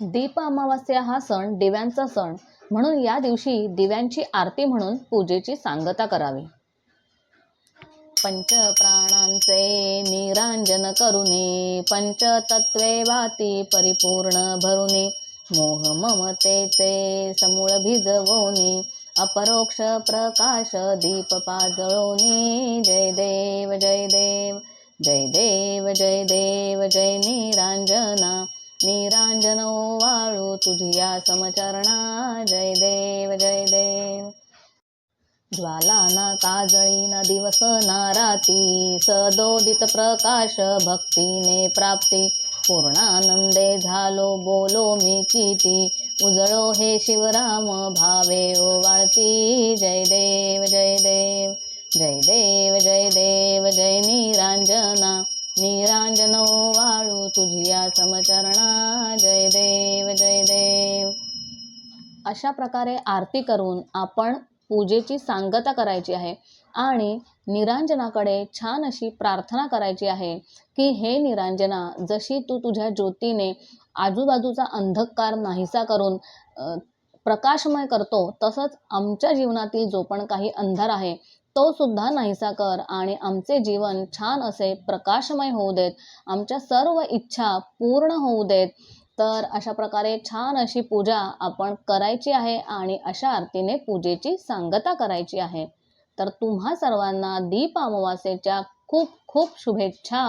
दीप अमावास्या हा सण दिव्यांचा सण म्हणून या दिवशी दिव्यांची आरती म्हणून पूजेची सांगता करावी. पंचप्राणांचे निरांजन करुणे पंचतत्वे वाती परिपूर्ण भरुने मोह ममतेचे समूळ भिजवोनी अपरोक्ष प्रकाश दीप पाजळोनी. जय देव जय देव जय देव जय देव जय निरांजना निरांजन वाळू तुझिया समचरणा जय देव जय देव ज्वाला ना काजळी ना दिवस ना राती सदोदित प्रकाश भक्तीने प्राप्ती. पूर्णानंदे झालो बोलो मी किती. उजळो हे शिवराम भावे ओवाळती जय देव जय देव जय देव जय देव जय निरांजना. निरांजनो वाळू तुझिया समचरणा जय देव जय देव. अशा प्रकारे आरती करून आपण पूजेची सांगता करायची आहे आणि निरांजनाकडे छान अशी प्रार्थना करायची आहे की हे निरांजना जशी तू तुझ्या ज्योतीने आजूबाजूचा अंधकार नाहीसा करून प्रकाशमय करतो तसंच आमच्या जीवनातील जो पण काही अंधार आहे तो सुद्धा नाहीसा कर आणि आमचे जीवन छान असे प्रकाशमय होऊ देत. आमच्या सर्व इच्छा पूर्ण होऊ देत. तर अशा प्रकारे छान अशी पूजा आपण करायची आहे आणि अशा आरतीने पूजेची सांगता करायची आहे. तर तुम्हा सर्वांना दीप अमावास्येच्या खूप खूप शुभेच्छा.